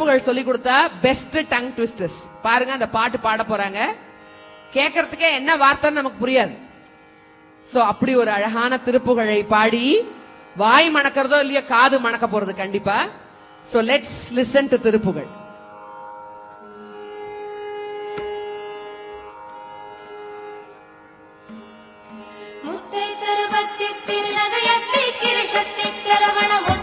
புகழ் சொல்லி கொடுத்த பெஸ்ட் டங் ட்விஸ்டர்ஸ் பாருங்க அந்த பாட்டு பாட போறாங்க. கேட்கறதுக்கே என்ன வார்த்தைன்னு நமக்கு புரியாது. சோ அப்படி ஒரு அழகான திருப்புகளை பாடி வாய் மணக்கிறதோ இல்லையோ காது மணக்க போறது கண்டிப்பா. So let's listen to Thiruppugazh. முத்தை திருபத்தி திருநகையத்தை கிரிஷத்தை சரவணமும்